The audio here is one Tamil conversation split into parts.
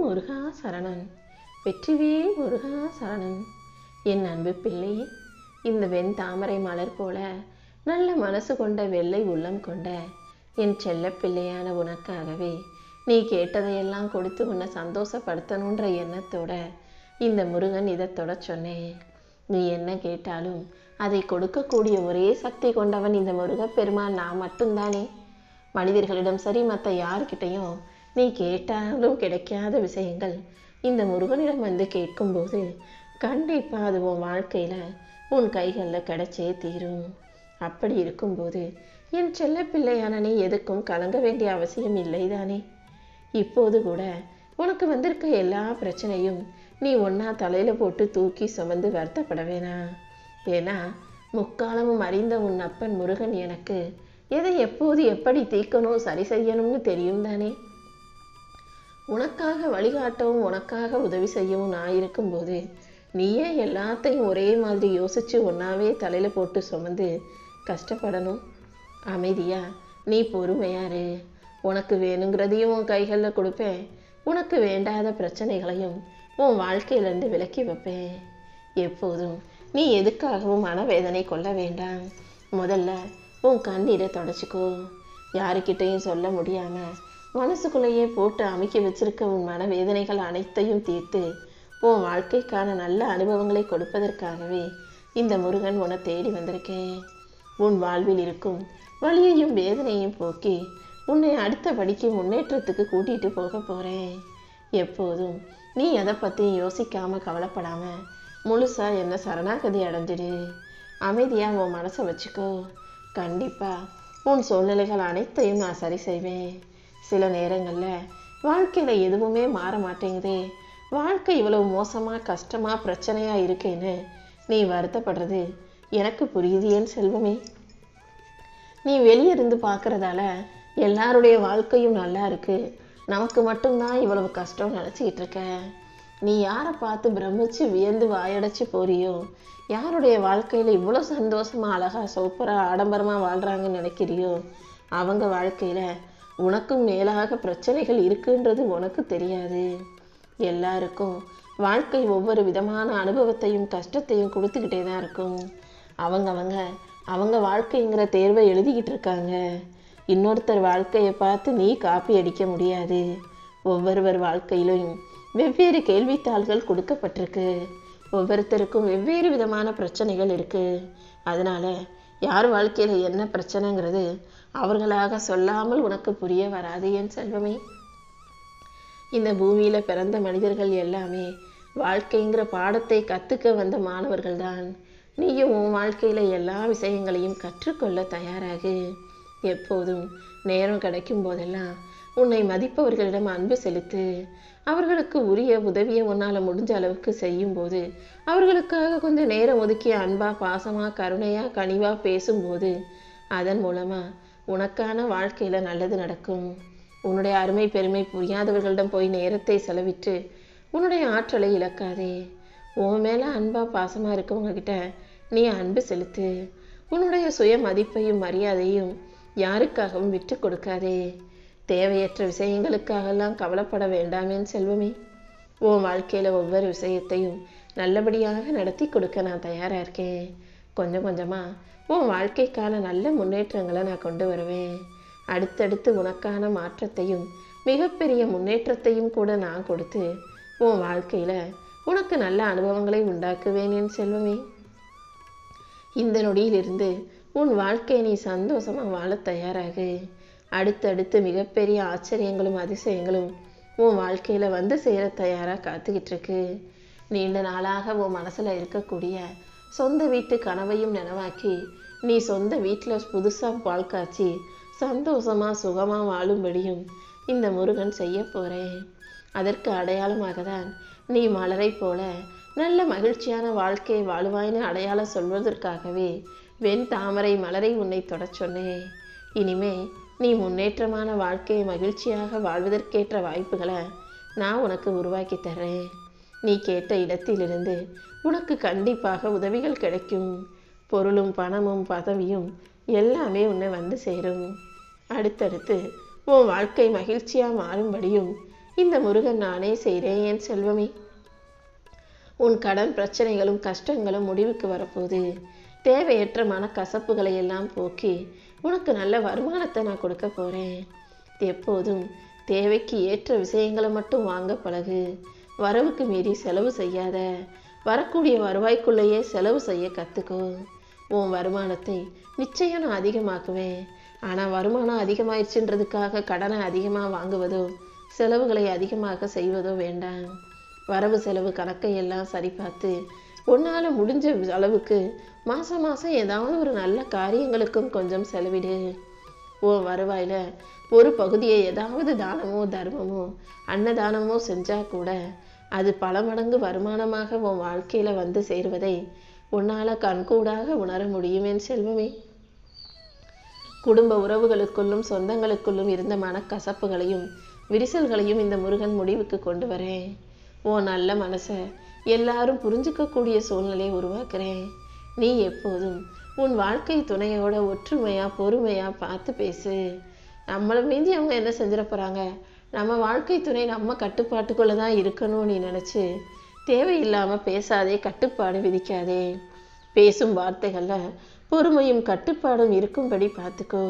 முருகா சரணன் வெற்றிவேல் முருகா சரணன் என் அன்பு பிள்ளை இந்த வெண் தாமரை மலர் போல நல்ல மனசு கொண்ட வெள்ளை உள்ளம் கொண்ட என் செல்ல பிள்ளையான உனக்காகவே நீ கேட்டதையெல்லாம் கொடுத்து உன்னை சந்தோஷப்படுத்தணுன்ற எண்ணத்தோட இந்த முருகன் இதை தொட சொன்னேன். நீ என்ன கேட்டாலும் அதை கொடுக்கக்கூடிய ஒரே சக்தி கொண்டவன் இந்த முருகப்பெருமான் நான் மட்டும்தானே. மனிதர்களிடம் சரி மற்ற யார்கிட்டையும் நீ கேட்டாலும் கிடைக்காத விஷயங்கள். இந்த முருகனிடம் வந்து கேட்கும்போது கண்டிப்பாக அது உன் வாழ்க்கையில் உன் கைகளில் கிடைச்சே தீரும். அப்படி இருக்கும்போது என் செல்ல பிள்ளையான நீ எதுக்கும் கலங்க வேண்டிய அவசியம் இல்லை தானே இப்போது கூட உனக்கு வந்திருக்க எல்லா பிரச்சனையும் நீ ஒன்றா தலையில் போட்டு தூக்கி சுமந்து வருத்தப்பட வேணாம் ஏன்னா முக்காலமும் அறிந்த உன் அப்பன் முருகன் எனக்கு எதை எப்போது எப்படி தீர்க்கணும் சரி செய்யணும்னு தெரியும் தானே உனக்காக வழிகாட்டவும் உனக்காக உதவி செய்யவும் நான் இருக்கும்போது நீயே எல்லாத்தையும் ஒரே மாதிரி யோசிச்சு ஒன்றாவே தலையில் போட்டு சுமந்து கஷ்டப்படணும். அமைதியா நீ பொறுமையாரு உனக்கு வேணுங்கிறதையும் உன் கைகளில் கொடுப்பேன். உனக்கு வேண்டாத பிரச்சனைகளையும் உன் வாழ்க்கையிலேருந்து விலக்கி வைப்பேன். எப்போதும் நீ எதுக்காகவும் மனவேதனை கொள்ள வேண்டாம். முதல்ல உன் கண்ணீரை தொடச்சிக்கோ. யாருக்கிட்டையும் சொல்ல முடியாமல் மனசுக்குள்ளேயே போட்டு அமைக்க வச்சிருக்க உன் மனவேதனைகள் அனைத்தையும் தீர்த்து உன் வாழ்க்கைக்கான நல்ல அனுபவங்களை கொடுப்பதற்காகவே இந்த முருகன் உன்னை தேடி வந்திருக்கேன். உன் வாழ்வில் இருக்கும் வழியையும் வேதனையும் போக்கி உன்னை அடுத்த படிக்கு முன்னேற்றத்துக்கு கூட்டிகிட்டு போக போகிறேன் எப்போதும் நீ எதை பற்றியும் யோசிக்காமல் கவலைப்படாமல் முழுசாக என்ன சரணாகதி அடைஞ்சிடு. அமைதியாக உன் மனசை வச்சுக்கோ. கண்டிப்பாக உன் சூழ்நிலைகள் அனைத்தையும் நான் சரி செய்வேன். சில நேரங்களில் வாழ்க்கையில் எதுவுமே மாற மாட்டேங்குதே. வாழ்க்கை இவ்வளவு மோசமாக கஷ்டமாக பிரச்சனையாக இருக்கேன்னு நீ வருத்தப்படுறது எனக்கு புரியுது ஏன் செல்வமே? நீ வெளியே இருந்து பார்க்குறதால எல்லாருடைய வாழ்க்கையும் நல்லா இருக்குது நமக்கு மட்டும்தான் இவ்வளவு கஷ்டம் நினச்சிக்கிட்டு இருக்க. நீ யாரை பார்த்து பிரமிச்சு வியந்து வாயடைச்சு போறியோ? யாருடைய வாழ்க்கையில் இவ்வளோ சந்தோஷமாக அழகாக சூப்பராக ஆடம்பரமாக வாழ்கிறாங்கன்னு நினைக்கிறியோ? அவங்க வாழ்க்கையில் உனக்கும் மேலாக பிரச்சனைகள் இருக்குன்றது உனக்கு தெரியாது. எல்லாருக்கும் வாழ்க்கை ஒவ்வொரு விதமான அனுபவத்தையும் கஷ்டத்தையும் கொடுத்துக்கிட்டே தான் இருக்கும். அவங்கவங்க அவங்க வாழ்க்கைங்கிற தேர்வை எழுதிக்கிட்டு இருக்காங்க. இன்னொருத்தர் வாழ்க்கையை பார்த்து நீ காப்பி அடிக்க முடியாது. ஒவ்வொருவர் வாழ்க்கையிலும் வெவ்வேறு கேள்வித்தாள்கள் கொடுக்கப்பட்டிருக்கு. ஒவ்வொருத்தருக்கும் வெவ்வேறு விதமான பிரச்சனைகள் இருக்குது அதனால் யார் வாழ்க்கையில் என்ன பிரச்சனைங்கிறது அவர்களாக சொல்லாமல் உனக்கு புரிய வராது என் செல்வமே. இந்த பூமியில் பிறந்த மனிதர்கள் எல்லாமே வாழ்க்கைங்கிற பாடத்தை கற்றுக்க வந்த மாணவர்கள்தான். நீயும் உன் வாழ்க்கையில் எல்லா விஷயங்களையும் கற்றுக்கொள்ள தயாராகு. எப்போதும் நேரம் கிடைக்கும் போதெல்லாம் உன்னை மதிப்பவர்களிடம் அன்பு செலுத்து. அவர்களுக்கு உரிய உதவியை உன்னால் முடிஞ்ச அளவுக்கு செய்யும்போது அவர்களுக்காக கொஞ்சம் நேரம் ஒதுக்கி அன்பாக பாசமாக கருணையாக கனிவாக பேசும்போது அதன் மூலமாக உனக்கான வாழ்க்கையில் நல்லது நடக்கும். உன்னுடைய அருமை பெருமை புரியாதவர்களிடம் போய் நேரத்தை செலவிட்டு உன்னுடைய ஆற்றலை இழக்காதே. உன் மேலே அன்பாக பாசமாக இருக்கவங்கக்கிட்ட நீ அன்பு செலுத்து. உன்னுடைய சுய மதிப்பையும் மரியாதையும் யாருக்காகவும் விட்டு கொடுக்காதே. தேவையற்ற விஷயங்களுக்காகலாம் கவலைப்பட வேண்டாமேன் செல்வமே. உன் வாழ்க்கையில் ஒவ்வொரு விஷயத்தையும் நல்லபடியாக நடத்தி கொடுக்க நான் தயாராக இருக்கேன். கொஞ்சம் கொஞ்சமாக உன் வாழ்க்கைக்கான நல்ல முன்னேற்றங்களை நான் கொண்டு வருவேன். அடுத்தடுத்து உனக்கான மாற்றத்தையும் மிகப்பெரிய முன்னேற்றத்தையும் கூட நான் கொடுத்து உன் வாழ்க்கையில் உனக்கு நல்ல அனுபவங்களை உண்டாக்குவேன் என் செல்வமே. இந்த நொடியிலிருந்து உன் வாழ்க்கையை நீ சந்தோஷமாக வாழ தயாராகு. அடுத்தடுத்து மிகப்பெரிய ஆச்சரியங்களும் அதிசயங்களும் உன் வாழ்க்கையில் வந்து சேர தயாராக காத்துக்கிட்டு இருக்கு. நீண்ட நாளாக உன் மனசில் இருக்கக்கூடிய சொந்த வீட்டு கனவையும் நினைவாக்கி நீ சொந்த வீட்டில் புதுசாக பால் காய்ச்சி சந்தோஷமாக சுகமாக வாழும்படியும் இந்த முருகன் செய்ய போகிறேன் அதற்கு அடையாளமாக தான் நீ மலரை போல நல்ல மகிழ்ச்சியான வாழ்க்கையை வாழுவாய்னு அடையாளம் சொல்வதற்காகவே வெண் தாமரை மலரை உன்னை தொடச் சொன்னேன். இனிமே நீ முன்னேற்றமான வாழ்க்கையை மகிழ்ச்சியாக வாழ்வதற்கேற்ற வாய்ப்புகளை நான் உனக்கு உருவாக்கி தர்றேன். நீ கேட்ட இடத்திலிருந்து உனக்கு கண்டிப்பாக உதவிகள் கிடைக்கும். பொருளும் பணமும் பதவியும் எல்லாமே உன்னை வந்து சேரும். அடுத்தடுத்து உன் வாழ்க்கை மகிழ்ச்சியாக மாறும்படியும் இந்த முருகன் நானே செய்கிறேன் என் செல்வமே. உன் கடன் பிரச்சனைகளும் கஷ்டங்களும் முடிவுக்கு வரப்போகுது. தேவையற்ற மனக்கசப்புகளை எல்லாம் போக்கி உனக்கு நல்ல வருமானத்தை நான் கொடுக்க போகிறேன் எப்போதும் தேவைக்கு ஏற்ற விஷயங்களை மட்டும் வாங்க பழகு. வரவுக்கு மீறி செலவு செய்யாத. வரக்கூடிய வருவாய்க்குள்ளேயே செலவு செய்ய கற்றுக்கோ உன் வருமானத்தை நிச்சயம் நான் அதிகமாக்குவேன். ஆனால் வருமானம் அதிகமாயிடுச்சுன்றதுக்காக கடனை அதிகமாக வாங்குவதோ செலவுகளை அதிகமாக செய்வதோ வேண்டாம். வரவு செலவு கணக்கை எல்லாம் சரி பார்த்து உன்னால் முடிஞ்ச அளவுக்கு மாதம் மாதம் ஏதாவது ஒரு நல்ல காரியங்களுக்கும் கொஞ்சம் செலவிடு. உன் வருவாயில் ஒரு பகுதியை ஏதாவது தானமோ தர்மமோ அன்னதானமோ செஞ்சால் கூட அது பல மடங்கு வருமானமாக உன் வாழ்க்கையில் வந்து சேருவதை உன்னால் கண்கூடாக உணர முடியும் என் செல்வமே. குடும்ப உறவுகளுக்குள்ளும் சொந்தங்களுக்குள்ளும் இருந்த மனக்கசப்புகளையும் விரிசல்களையும் இந்த முருகன் முடிவுக்கு கொண்டு வரேன். உன் நல்ல மனசை எல்லாரும் புரிஞ்சுக்கக்கூடிய சூழ்நிலையை உருவாக்குறேன். நீ எப்போதும் உன் வாழ்க்கை துணையோட ஒற்றுமையா பொறுமையா பார்த்து பேசு. நம்மளை மீந்தி அவங்க என்ன செஞ்சிட போறாங்க? நம்ம வாழ்க்கை துணை நம்ம கட்டுப்பாட்டுக்குள்ளே தான் இருக்கணும்னு நீ தேவையில்லாமல் பேசாதே கட்டுப்பாடு விதிக்காதே. பேசும் வார்த்தைகளில் பொறுமையும் கட்டுப்பாடும் இருக்கும்படி பார்த்துக்கோ.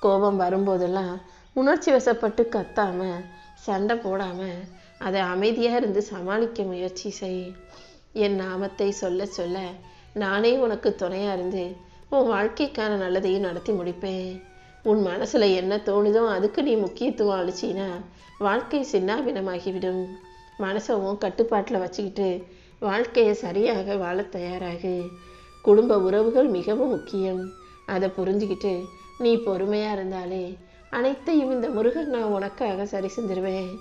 கோபம் வரும்போதெல்லாம் உணர்ச்சி வசப்பட்டு கத்தாமல் சண்டை போடாமல் அதை அமைதியாக இருந்து சமாளிக்க முயற்சி செய். என் நாமத்தை சொல்ல சொல்ல நானே உனக்கு துணையாக இருந்து உன் வாழ்க்கைக்கான நல்லதையும் நடத்தி முடிப்பேன். உன் மனசில் என்ன தோணுதோ அதுக்கு நீ முக்கியத்துவம் அளிச்சின்னா வாழ்க்கை சின்னாபினமாகிவிடும் மனசை உன் கட்டுப்பாட்டில் வச்சுக்கிட்டு வாழ்க்கையை சரியாக வாழ தயாராகு. குடும்ப உறவுகள் மிகவும் முக்கியம். அதை புரிஞ்சுக்கிட்டு நீ பொறுமையாக இருந்தாலே அனைத்தையும் இந்த முருகன் நான் உனக்காக சரி செஞ்சிருவேன்.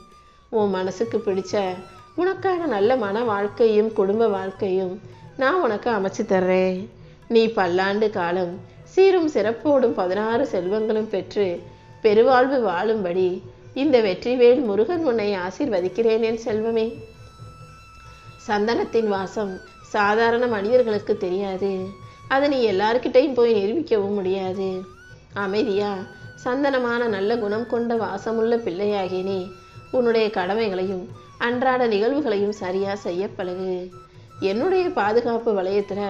உன் மனசுக்கு பிடிச்ச உனக்கான நல்ல மன வாழ்க்கையும் குடும்ப வாழ்க்கையும் நான் உனக்கு அமைச்சு தர்றேன். நீ பல்லாண்டு காலம் சீரும் சிறப்போடும் பதினாறு செல்வங்களும் பெற்று பெருவாழ்வு வாழும்படி இந்த வெற்றிவேல் முருகன் உன்னை ஆசிர்வதிக்கிறேன் என் செல்வமே. சந்தனத்தின் வாசம் சாதாரண மனிதர்களுக்கு தெரியாது. அதை நீ எல்லார்கிட்டையும் போய் நிரூபிக்கவும் முடியாது. அமைதியா சந்தனமான நல்ல குணம் கொண்ட வாசமுள்ள பிள்ளையாகி நீ உன்னுடைய கடமைகளையும் அன்றாட நிகழ்வுகளையும் சரியா செய்ய பழகு என்னுடைய பாதுகாப்பு வளையத்துல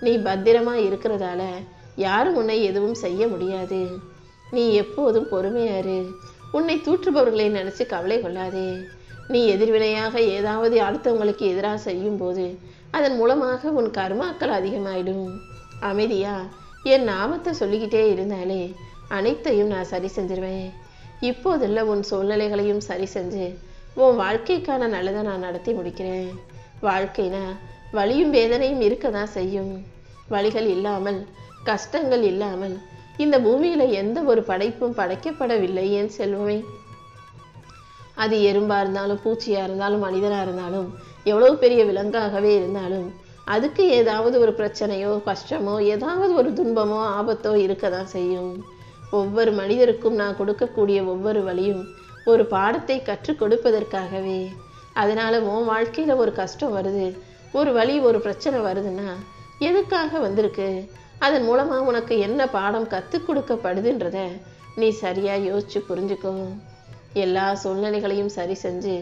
நீ பத்திரமா இருக்கிறதால யாரும் உன்னை எதுவும் செய்ய முடியாது? நீ எப்போதும் பொறுமையாரு உன்னை தூற்றுபவர்களை நினைச்சு கவலை கொள்ளாதே. நீ எதிர்வினையாக ஏதாவது அடுத்தவங்களுக்கு எதிராக செய்யும் போது அதன் மூலமாக உன் கர்மாக்கள் அதிகமாயிடும். அமைதியா என் நாமத்தை சொல்லிக்கிட்டே இருந்தாலே அனைத்தையும் நான் சரி செஞ்சிருவேன். இப்போதுள்ள உன் சூழ்நிலைகளையும் சரி செஞ்சு உன் வாழ்க்கைக்கான நல்லதை நான் நடத்தி முடிக்கிறேன். வாழ்க்கைனா வலியும் வேதனையும் இருக்க தான் செய்யும். வழிகள் இல்லாமல் கஷ்டங்கள் இல்லாமல் இந்த பூமியில எந்த ஒரு படைப்பும் படைக்கப்படவில்லை என் செல்வமே? அது எறும்பா இருந்தாலும் பூச்சியா இருந்தாலும் மனிதனா இருந்தாலும் எவ்வளவு பெரிய விலங்காகவே இருந்தாலும் அதுக்கு ஏதாவது ஒரு பிரச்சனையோ கஷ்டமோ ஏதாவது ஒரு துன்பமோ ஆபத்தோ இருக்க தான் செய்யும். ஒவ்வொரு மனிதருக்கும் நான் கொடுக்கக்கூடிய ஒவ்வொரு வழியும் ஒரு பாடத்தை கற்றுக் கொடுப்பதற்காகவே. அதனால உன் வாழ்க்கையில ஒரு கஷ்டம் வருது ஒரு வழி ஒரு பிரச்சனை வருதுன்னா எதுக்காக வந்திருக்கு? அதன் மூலமாக உனக்கு என்ன பாடம் கற்றுக் கொடுக்கப்படுதுன்றத நீ சரியாக யோசிச்சு புரிஞ்சுக்கோ. எல்லா சூழ்நிலைகளையும் சரி செஞ்சு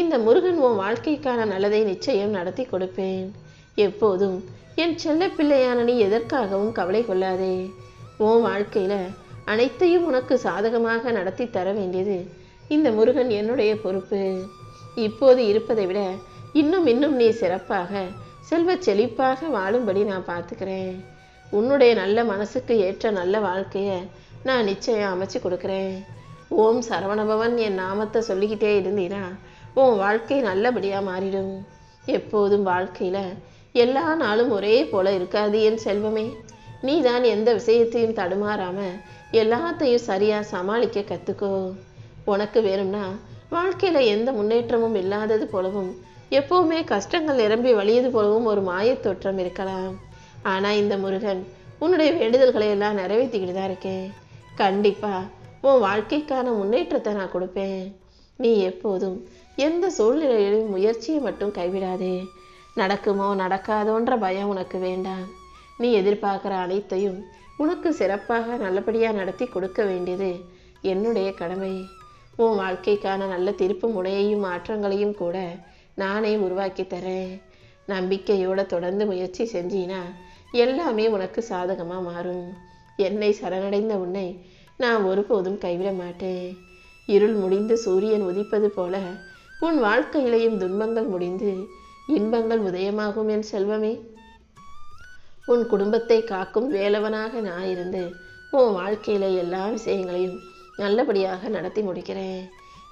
இந்த முருகன் உன் வாழ்க்கைக்கான நல்லதை நிச்சயம் நடத்தி கொடுப்பேன். எப்போதும் என் செல்ல பிள்ளையான நீ எதற்காகவும் கவலை கொள்ளாதே. உன் வாழ்க்கையில் அனைத்தையும் உனக்கு சாதகமாக நடத்தி தர வேண்டியது இந்த முருகன் என்னுடைய பொறுப்பு. இப்போது இருப்பதை விட இன்னும் இன்னும் நீ சிறப்பாக செல்வச் செழிப்பாக வாழும்படி நான் பார்த்துக்கிறேன். உன்னுடைய நல்ல மனசுக்கு ஏற்ற நல்ல வாழ்க்கையை நான் நிச்சயம் அமைச்சு கொடுக்குறேன். ஓம் சரவணபவன் என் நாமத்தை சொல்லிக்கிட்டே இருந்தீனா உன் வாழ்க்கை நல்லபடியாக மாறிடும். எப்போதும் வாழ்க்கையில் எல்லா நாளும் ஒரே போல இருக்காது என் செல்வமே. நீ தான் எந்த விஷயத்தையும் தடுமாறாமல் எல்லாத்தையும் சரியாக சமாளிக்க கற்றுக்கோ உனக்கு வேணும்னா வாழ்க்கையில் எந்த முன்னேற்றமும் இல்லாதது போலவும் எப்போவுமே கஷ்டங்கள் நிரம்பி வழியது போலவும் ஒரு மாயத் தோற்றம் இருக்கலாம். ஆனால் இந்த முருகன் உன்னுடைய வேண்டுதல்களை எல்லாம் நிறைவேற்றிக்கிட்டு தான் இருக்கேன். கண்டிப்பாக உன் வாழ்க்கைக்கான முன்னேற்றத்தை நான் கொடுப்பேன். நீ எப்போதும் எந்த சூழ்நிலையிலும் முயற்சியை மட்டும் கைவிடாதே. நடக்குமோ நடக்காதோன்ற பயம் உனக்கு வேண்டாம். நீ எதிர்பார்க்குற அனைத்தையும் உனக்கு சிறப்பாக நல்லபடியாக நடத்தி கொடுக்க வேண்டியது என்னுடைய கடமை. உன் வாழ்க்கைக்கான நல்ல திருப்பு முனையையும் மாற்றங்களையும் கூட நானே உருவாக்கி தரேன். நம்பிக்கையோட தொடர்ந்து முயற்சி செஞ்சினா எல்லாமே உனக்கு சாதகமாக மாறும். என்னை சரணடைந்த உன்னை நான் ஒருபோதும் கைவிட மாட்டேன். இருள் முடிந்து சூரியன் உதிப்பது போல உன் வாழ்க்கையிலேயும் துன்பங்கள் முடிந்து இன்பங்கள் உதயமாகும் என் செல்வமே. உன் குடும்பத்தை காக்கும் வேலவனாக நான் இருந்து உன் வாழ்க்கையில எல்லா விஷயங்களையும் நல்லபடியாக நடத்தி முடிக்கிறேன்.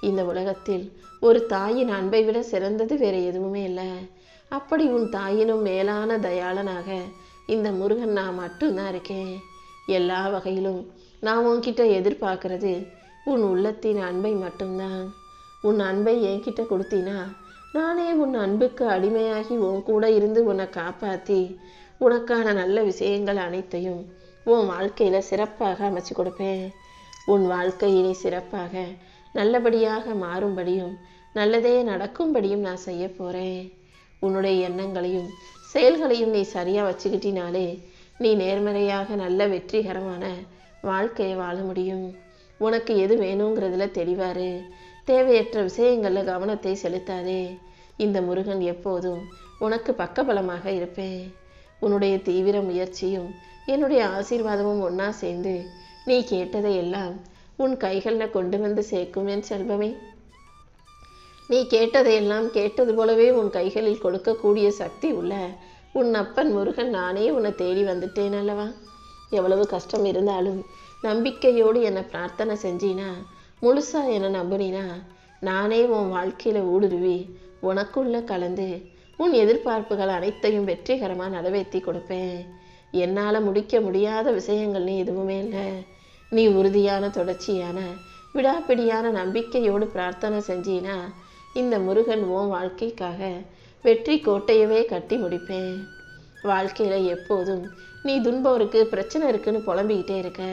இந்த உலகத்தில் ஒரு தாயின் அன்பை விட சிறந்தது வேறு எதுவுமே இல்லை. அப்படி உன் தாயினும் மேலான தயாளனாக இந்த முருகன் நான் மட்டும்தான் இருக்கேன். எல்லா வகையிலும் நான் உன்கிட்ட எதிர்பார்க்கறது உன் உள்ளத்தின் அன்பை மட்டும்தான். உன் அன்பை என்கிட்ட கொடுத்தினா நானே உன் அன்புக்கு அடிமையாகி உன் கூட இருந்து உன்னை காப்பாற்றி உனக்கான நல்ல விஷயங்கள் அனைத்தையும் உன் வாழ்க்கையில் சிறப்பாக அமைச்சு கொடுப்பேன். உன் வாழ்க்கை இனி சிறப்பாக நல்லபடியாக மாறும்படியும் நல்லதே நடக்கும்படியும் நான் செய்ய போகிறேன் உன்னுடைய எண்ணங்களையும் செயல்களையும் நீ சரியாக வச்சுக்கிட்டினாலே நீ நேர்மறையாக நல்ல வெற்றிகரமான வாழ்க்கையை வாழ முடியும். உனக்கு எது வேணுங்கிறதுல தெளிவாரு. தேவையற்ற விஷயங்களில் கவனத்தை செலுத்தாதே. இந்த முருகன் எப்போதும் உனக்கு பக்கபலமாக இருப்பேன். உன்னுடைய தீவிர முயற்சியும் என்னுடைய ஆசீர்வாதமும் ஒன்றா சேர்ந்து நீ கேட்டதை எல்லாம் உன் கைகளில் கொண்டு வந்து சேர்க்கும் என் செல்வமே. நீ கேட்டதையெல்லாம் கேட்டது போலவே உன் கைகளில் கொடுக்கக்கூடிய சக்தி உள்ள உன் அப்பன் முருகன் நானே உன்னை தேடி வந்துட்டேன் அல்லவா? எவ்வளவு கஷ்டம் இருந்தாலும் நம்பிக்கையோடு என்னை பிரார்த்தனை செஞ்சினா முழுசா என்னை நம்பினா நானே உன் வாழ்க்கையில் ஊடுருவி உனக்குள்ள கலந்து உன் எதிர்பார்ப்புகள் அனைத்தையும் வெற்றிகரமாக நிறைவேற்றி கொடுப்பேன். என்னால் முடிக்க முடியாத விஷயங்கள்னு எதுவுமே இல்லை. நீ உறுதியான தொடர்ச்சியான விடாப்பிடியான நம்பிக்கையோடு பிரார்த்தனை செஞ்சினா இந்த முருகன் உன் வாழ்க்கைக்காக வெற்றி கோட்டையவே கட்டி முடிப்பேன். வாழ்க்கையில் எப்போதும் நீ துன்பம் இருக்கு பிரச்சனை இருக்குன்னு புலம்பிக்கிட்டே இருக்க.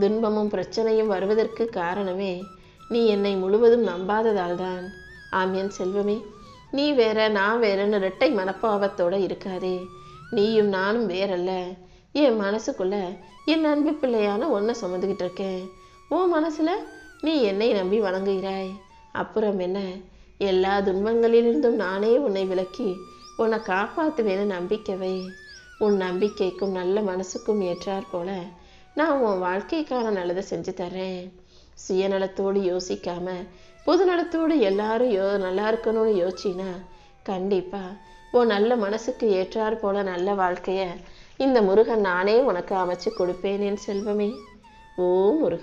துன்பமும் பிரச்சனையும் வருவதற்கு காரணமே நீ என்னை முழுவதும் நம்பாததால் தான் ஆம் என் செல்வமே. நீ வேற நான் வேறன்னு இரட்டை மனப்பாவத்தோடு இருக்காதே. நீயும் நானும் வேறல்ல. என் மனசுக்குள்ள என் அன்பு பிள்ளையான ஒன்றை சுமந்துக்கிட்டு இருக்கேன். உன் மனசில் நீ என்னை நம்பி வணங்குகிறாய். அப்புறம் என்ன? எல்லா துன்பங்களிலிருந்தும் நானே உன்னை விலக்கி உன்னை காப்பாற்றுவேன்னு நம்பிக்கை உன் நம்பிக்கைக்கும் நல்ல மனசுக்கும் ஏற்றாற் போல நான் உன் வாழ்க்கைக்கான நல்லதை செஞ்சு தர்றேன். சுயநலத்தோடு யோசிக்காம பொதுநலத்தோடு எல்லாரும் யோ நல்லா இருக்கணும்னு யோசிச்சினா கண்டிப்பாக உன் நல்ல மனசுக்கு ஏற்றாற் போல நல்ல வாழ்க்கையை இந்த முருகன் நானே உனக்கு அமைச்சு கொடுப்பேனேன் செல்வமே. ஓ முருகன்